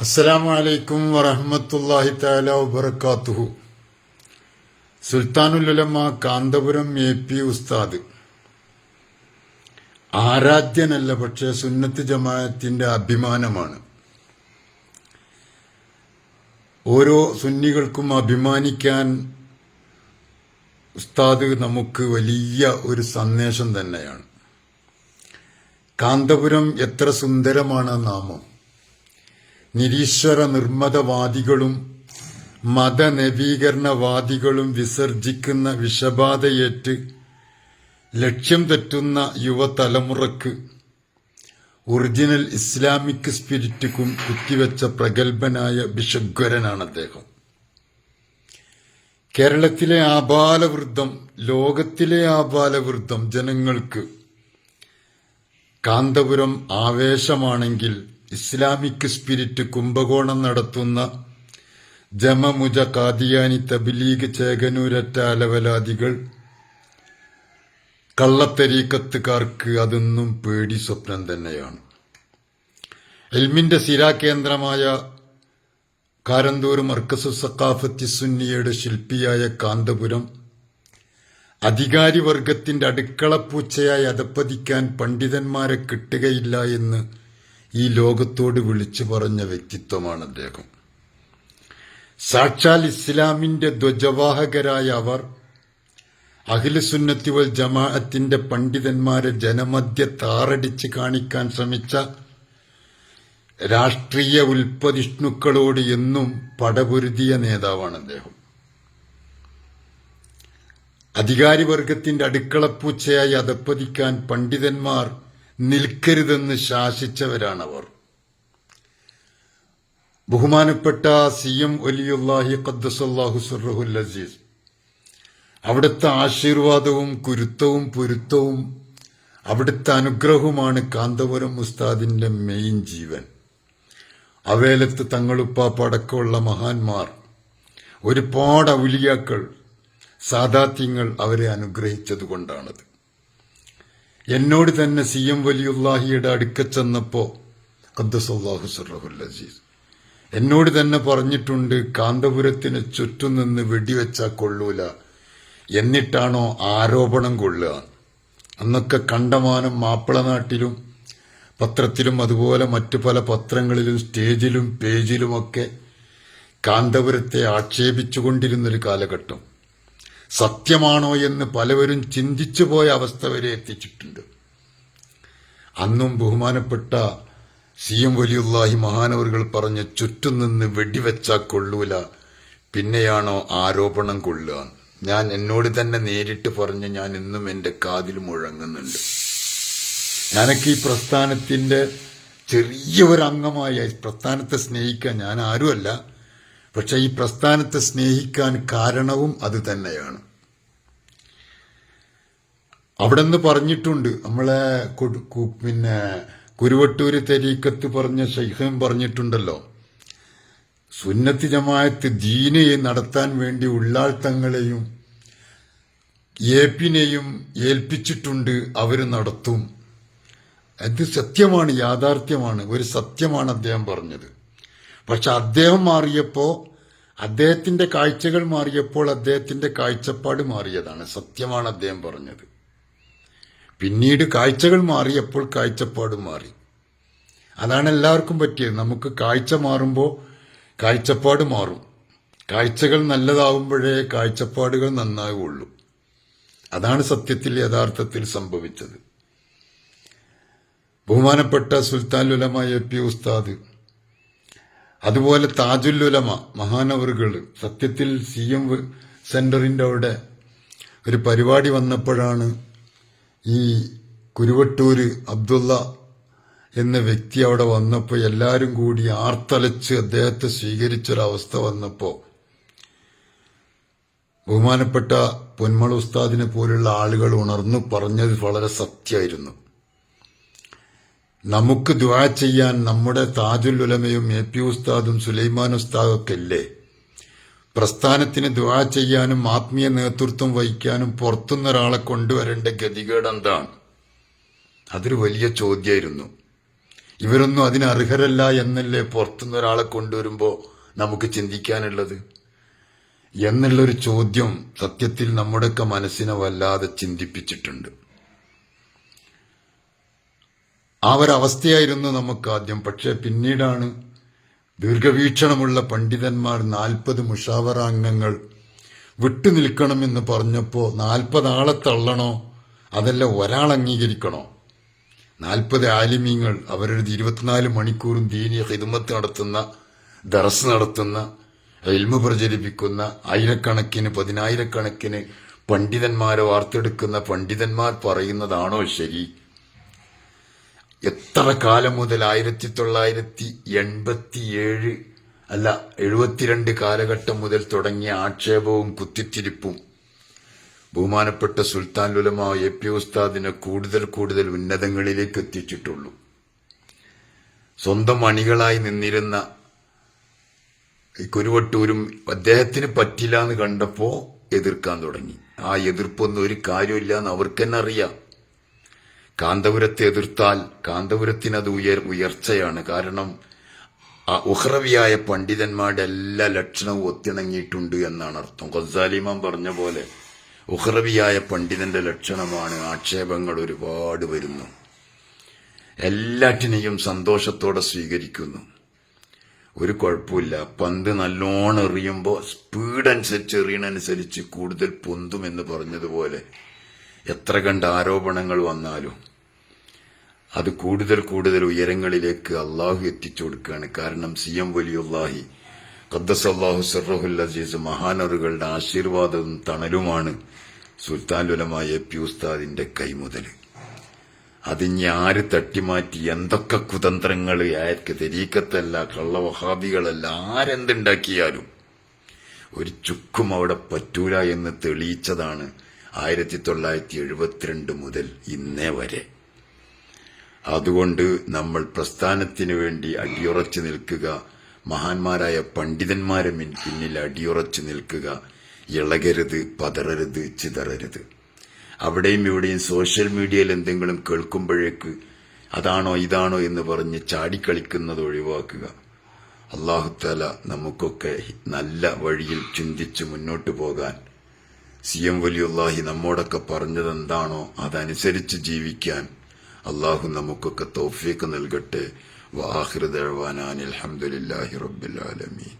അസ്സലാമു അലൈക്കും വറഹ്മത്തുള്ളാഹി താല വബറകാതുഹു. സുൽത്താനുലമ കാന്തപുരം എ പി ഉസ്താദ്. ആരാധ്യനല്ല പക്ഷേ സുന്നത്ത് ജമാഅത്തിന്റെ അഭിമാനമാണ്. ഓരോ സുന്നികൾക്കും അഭിമാനിക്കാൻ ഉസ്താദ് നമുക്ക് വലിയ ഒരു സന്ദേശം തന്നെയാണ്. കാന്തപുരം എത്ര സുന്ദരമാണ് നാമം. നിരീശ്വര നിർമ്മതവാദികളും മതനവീകരണവാദികളും വിസർജിക്കുന്ന വിഷബാധയേറ്റ് ലക്ഷ്യം തെറ്റുന്ന യുവതലമുറക്ക് ഒറിജിനൽ ഇസ്ലാമിക് സ്പിരിറ്റുക്കും കുത്തിവെച്ച പ്രഗത്ഭനായ ബിഷഗ്വരനാണ് അദ്ദേഹം കേരളത്തിലെ ആബാലവൃദ്ധം ലോകത്തിലെ ആബാലവൃദ്ധം ജനങ്ങൾക്ക് കാന്തപുരം ആവേശമാണെങ്കിൽ ഇസ്ലാമിക് സ്പിരിറ്റ് കുംഭകോണം നടത്തുന്ന ജമമുജ കാദിയാനി തബിലീഗ് ചേകനൂരറ്റ അലവലാദികൾ കള്ളത്തരീക്കത്തുകാർക്ക് അതൊന്നും പേടി സ്വപ്നം തന്നെയാണ്. എൽമിന്റെ സിരാകേന്ദ്രമായ കാരന്തൂർ മർക്കസു സക്കാഫത്തി സുന്നിയുടെ ശില്പിയായ കാന്തപുരം അധികാരി വർഗത്തിന്റെ അടുക്കളപ്പൂച്ചയായി അധപ്പതിക്കാൻ പണ്ഡിതന്മാരെ കിട്ടുകയില്ല എന്ന് ഈ ലോകത്തോട് വിളിച്ചു പറഞ്ഞ വ്യക്തിത്വമാണ് അദ്ദേഹം. സാക്ഷാൽ ഇസ്ലാമിന്റെ ധ്വജവാഹകരായ അവർ അഖിലസുന്നത്തി വൽ ജമാഅത്തിന്റെ പണ്ഡിതന്മാരെ ജനമധ്യ താറടിച്ച് കാണിക്കാൻ ശ്രമിച്ച രാഷ്ട്രീയ ഉൽപ്പതിഷ്ണുക്കളോട് എന്നും പടപൊരുതിയ നേതാവാണ് അദ്ദേഹം. അധികാരിവർഗത്തിന്റെ അടുക്കളപ്പൂച്ചയായി അധപ്പതിക്കാൻ പണ്ഡിതന്മാർ നിൽക്കരുതെന്ന് ശാസിച്ചവരാണവർ. ബഹുമാനപ്പെട്ട സി എം ഒലിയുല്ലാഹി ഖദ്ദസല്ലാഹു സുറഹുൽ അസീസ് അവിടുത്തെ ആശീർവാദവും കുരുത്തവും പൊരുത്തവും അവിടുത്തെ അനുഗ്രഹവുമാണ് കാന്തപുരം ഉസ്താദിന്റെ മെയിൻ ജീവൻ. അവേലത്ത് തങ്ങളുപ്പാപ്പടക്കമുള്ള മഹാന്മാർ ഒരുപാട് ഔലിയാക്കൾ സാദാത്യങ്ങൾ അവരെ അനുഗ്രഹിച്ചതുകൊണ്ടാണത്. എന്നോട് തന്നെ സി എം വലിയുല്ലാഹിയുടെ അടുക്ക ചെന്നപ്പോ ഖദ്ദസല്ലാഹു സുറഹുൽ എന്നോട് തന്നെ പറഞ്ഞിട്ടുണ്ട് കാന്തപുരത്തിന് ചുറ്റും നിന്ന് വെടിവെച്ചാൽ കൊള്ളൂല. എന്നിട്ടാണോ ആരോപണം കൊള്ളുക? അന്നൊക്കെ കണ്ടമാനം മാപ്പിള നാട്ടിലും പത്രത്തിലും അതുപോലെ മറ്റു പല പത്രങ്ങളിലും സ്റ്റേജിലും പേജിലുമൊക്കെ കാന്തപുരത്തെ ആക്ഷേപിച്ചുകൊണ്ടിരുന്നൊരു കാലഘട്ടം. സത്യമാണോ എന്ന് പലവരും ചിന്തിച്ചു പോയ അവസ്ഥ വരെ എത്തിച്ചിട്ടുണ്ട്. അന്നും ബഹുമാനപ്പെട്ട സി എം വലിയുല്ലാഹി മഹാനവറുകൾ പറഞ്ഞ ചുറ്റും നിന്ന് വെടിവെച്ചാൽ കൊള്ളൂല പിന്നെയാണോ ആരോപണം കൊള്ളുക? ഞാൻ എന്നോട് തന്നെ നേരിട്ട് പറഞ്ഞ് ഞാൻ ഇന്നും എന്റെ കാതിൽ മുഴങ്ങുന്നുണ്ട്. ഞാനൊക്കെ ഈ പ്രസ്ഥാനത്തിന്റെ ചെറിയ ഒരു അംഗമായ പ്രസ്ഥാനത്തെ സ്നേഹിക്കാൻ ഞാൻ ആരുമല്ല. പക്ഷെ ഈ പ്രസ്ഥാനത്തെ സ്നേഹിക്കാൻ കാരണവും അത് തന്നെയാണ്. അവിടെ നിന്ന് പറഞ്ഞിട്ടുണ്ട് നമ്മളെ പിന്നെ കുരുവട്ടൂര് തെരീക്കത്ത് പറഞ്ഞ ശൈഖം പറഞ്ഞിട്ടുണ്ടല്ലോ. സുന്നത്തി ജമായത്ത് ദീനയെ നടത്താൻ വേണ്ടി ഉള്ളാഴ്ത്തങ്ങളെയും തങ്ങളെയും ഏപ്പിനെയും ഏൽപ്പിച്ചിട്ടുണ്ട് അവർ നടത്തും. അത് സത്യമാണ് യാഥാർത്ഥ്യമാണ് ഒരു സത്യമാണ് അദ്ദേഹം പറഞ്ഞത്. പക്ഷെ അദ്ദേഹം മാറിയപ്പോ അദ്ദേഹത്തിന്റെ കാഴ്ചകൾ മാറിയപ്പോൾ അദ്ദേഹത്തിന്റെ കാഴ്ചപ്പാട് മാറിയതാണ്. സത്യമാണ് അദ്ദേഹം പറഞ്ഞത്. പിന്നീട് കാഴ്ചകൾ മാറിയപ്പോൾ കാഴ്ചപ്പാട് മാറി. അതാണ് എല്ലാവർക്കും പറ്റിയത്. നമുക്ക് കാഴ്ച മാറുമ്പോൾ കാഴ്ചപ്പാട് മാറും. കാഴ്ചകൾ നല്ലതാവുമ്പോഴേ കാഴ്ചപ്പാടുകൾ നന്നാവുള്ളൂ. അതാണ് സത്യത്തിൽ യഥാർത്ഥത്തിൽ സംഭവിച്ചത്. ബഹുമാനപ്പെട്ട സുൽത്താൻ ഉലമ എ പി ഉസ്താദ് അതുപോലെ താജുല്ലുലമ മഹാനവറുകൾ സത്യത്തിൽ സി എം സെന്ററിന്റെ അവിടെ ഒരു പരിപാടി വന്നപ്പോഴാണ് ഈ കുരുവട്ടൂര് അബ്ദുള്ള എന്ന വ്യക്തി അവിടെ വന്നപ്പോൾ എല്ലാവരും കൂടി ആർത്തലച്ച് അദ്ദേഹത്തെ സ്വീകരിച്ചൊരവസ്ഥ വന്നപ്പോൾ ബഹുമാനപ്പെട്ട പൊന്മള ഉസ്താദിനെ പോലുള്ള ആളുകൾ ഉണർന്നു പറഞ്ഞത് വളരെ സത്യമായിരുന്നു. നമുക്ക് ദുവാ ചെയ്യാൻ നമ്മുടെ താജുൽ ഉലമയും എ പി ഉസ്താദും സുലൈമാൻ ഉസ്താദൊക്കെ ഇല്ലേ? പ്രസ്ഥാനത്തിന് ദുവാ ചെയ്യാനും ആത്മീയ നേതൃത്വം വഹിക്കാനും പുറത്തുനിന്ന് ഒരാളെ കൊണ്ടുവരേണ്ട ഗതികേട് എന്താണ്? അതൊരു വലിയ ചോദ്യമായിരുന്നു. ഇവരൊന്നും അതിന് അർഹരല്ല എന്നല്ലേ പുറത്തുനിന്ന് ഒരാളെ കൊണ്ടുവരുമ്പോൾ നമുക്ക് ചിന്തിക്കാനുള്ളത്? എന്നുള്ളൊരു ചോദ്യം സത്യത്തിൽ നമ്മുടെയൊക്കെ മനസ്സിനെ വല്ലാതെ ചിന്തിപ്പിച്ചിട്ടുണ്ട്. ആ ഒരവസ്ഥയായിരുന്നു നമുക്ക് ആദ്യം പക്ഷെ പിന്നീടാണ് ദീർഘവീക്ഷണമുള്ള പണ്ഡിതന്മാർ നാൽപ്പത് മുഷാവറാംഗങ്ങൾ വിട്ടുനിൽക്കണമെന്ന് പറഞ്ഞപ്പോൾ നാൽപ്പതാളെ തള്ളണോ? അതല്ല ഒരാൾ അംഗീകരിക്കണോ? നാൽപ്പത് ആലിമീങ്ങൾ അവരുടെ ഇരുപത്തിനാല് മണിക്കൂറും ദീനീയ ഹിദമത്ത് നടത്തുന്ന ദറസ് നടത്തുന്ന എൽമ പ്രചരിപ്പിക്കുന്ന ആയിരക്കണക്കിന് പതിനായിരക്കണക്കിന് പണ്ഡിതന്മാരെ വാർത്തെടുക്കുന്ന പണ്ഡിതന്മാർ പറയുന്നതാണോ ശരി? എത്ര കാലം മുതൽ ആയിരത്തി തൊള്ളായിരത്തി എൺപത്തിയേഴ് അല്ല എഴുപത്തിരണ്ട് കാലഘട്ടം മുതൽ തുടങ്ങിയ ആക്ഷേപവും കുത്തിത്തിരിപ്പും ബഹുമാനപ്പെട്ട സുൽത്താൻ ലുലമ എ പി ഉസ്താദിനെ കൂടുതൽ കൂടുതൽ ഉന്നതങ്ങളിലേക്ക് എത്തിച്ചിട്ടുള്ളൂ. സ്വന്തം അണികളായി നിന്നിരുന്ന കുരുവട്ടൂരും അദ്ദേഹത്തിന് പറ്റില്ല എന്ന് കണ്ടപ്പോ എതിർക്കാൻ തുടങ്ങി. ആ എതിർപ്പൊന്നും ഒരു കാര്യമില്ല എന്ന് അവർക്ക് തന്നെ അറിയാം കാന്തപുരത്തെ എതിർത്താൽ കാന്തപുരത്തിനത് ഉയർ ഉയർച്ചയാണ്. കാരണം ആ ഉഹ്റവിയായ പണ്ഡിതന്മാരുടെ എല്ലാ ലക്ഷണവും ഒത്തിണങ്ങിയിട്ടുണ്ട് എന്നാണ് അർത്ഥം. ഖസാലിമാൻ പറഞ്ഞ പോലെ ഉഹ്റവിയായ പണ്ഡിതന്റെ ലക്ഷണമാണ് ആക്ഷേപങ്ങൾ ഒരുപാട് വരുന്നു. എല്ലാറ്റിനെയും സന്തോഷത്തോടെ സ്വീകരിക്കുന്നു. ഒരു കുഴപ്പമില്ല. പന്ത് നല്ലോണം എറിയുമ്പോൾ സ്പീഡ് അനുസരിച്ച് എറിയണനുസരിച്ച് കൂടുതൽ പൊന്തുമെന്ന് പറഞ്ഞതുപോലെ എത്ര കണ്ട് ആരോപണങ്ങൾ വന്നാലും അത് കൂടുതൽ കൂടുതൽ ഉയരങ്ങളിലേക്ക് അള്ളാഹു എത്തിച്ചു കൊടുക്കുകയാണ്. കാരണം സി എം വലിയുല്ലാഹി ഖദ്ദസ് അള്ളാഹു സറഹുൽ അസീസ് മഹാനറുകളുടെ ആശീർവാദവും തണലുമാണ് സുൽത്താൻ ലുലമായ പി ഉസ്താദിന്റെ കൈമുതൽ അതിഞ്ഞ് ആര് തട്ടിമാറ്റി എന്തൊക്കെ കുതന്ത്രങ്ങൾ ആർക്ക് തെരീക്കത്തല്ല കള്ളവഹാബികളല്ല ആരെന്തുണ്ടാക്കിയാലും ഒരു ചുക്കും അവിടെ പറ്റൂല എന്ന് തെളിയിച്ചതാണ് ആയിരത്തി തൊള്ളായിരത്തി എഴുപത്തിരണ്ട് മുതൽ ഇന്നേ വരെ. അതുകൊണ്ട് നമ്മൾ പ്രസ്ഥാനത്തിനു വേണ്ടി അടിയുറച്ചു നിൽക്കുക മഹാന്മാരായ പണ്ഡിതന്മാരെ പിന്നിൽ അടിയുറച്ചു നിൽക്കുക ഇളകരുത് പതറരുത് ചിതറരുത്. അവിടെയും ഇവിടെയും സോഷ്യൽ മീഡിയയിൽ എന്തെങ്കിലും കേൾക്കുമ്പോഴേക്ക് അതാണോ ഇതാണോ എന്ന് പറഞ്ഞ് ചാടിക്കളിക്കുന്നത് ഒഴിവാക്കുക. അള്ളാഹുത്താല നമുക്കൊക്കെ നല്ല വഴിയിൽ ചിന്തിച്ച് മുന്നോട്ടു പോകാൻ സി എം വലിയുള്ളാഹി നമ്മോടൊക്കെ പറഞ്ഞത് എന്താണോ അതനുസരിച്ച് ജീവിക്കാൻ. അള്ളാഹു നമുക്കൊക്കെ തൗഫീക്ക് നൽകട്ടെ. വാഹിർ അലഹമുല്ലാഹി റബ്ബുലാലമീൻ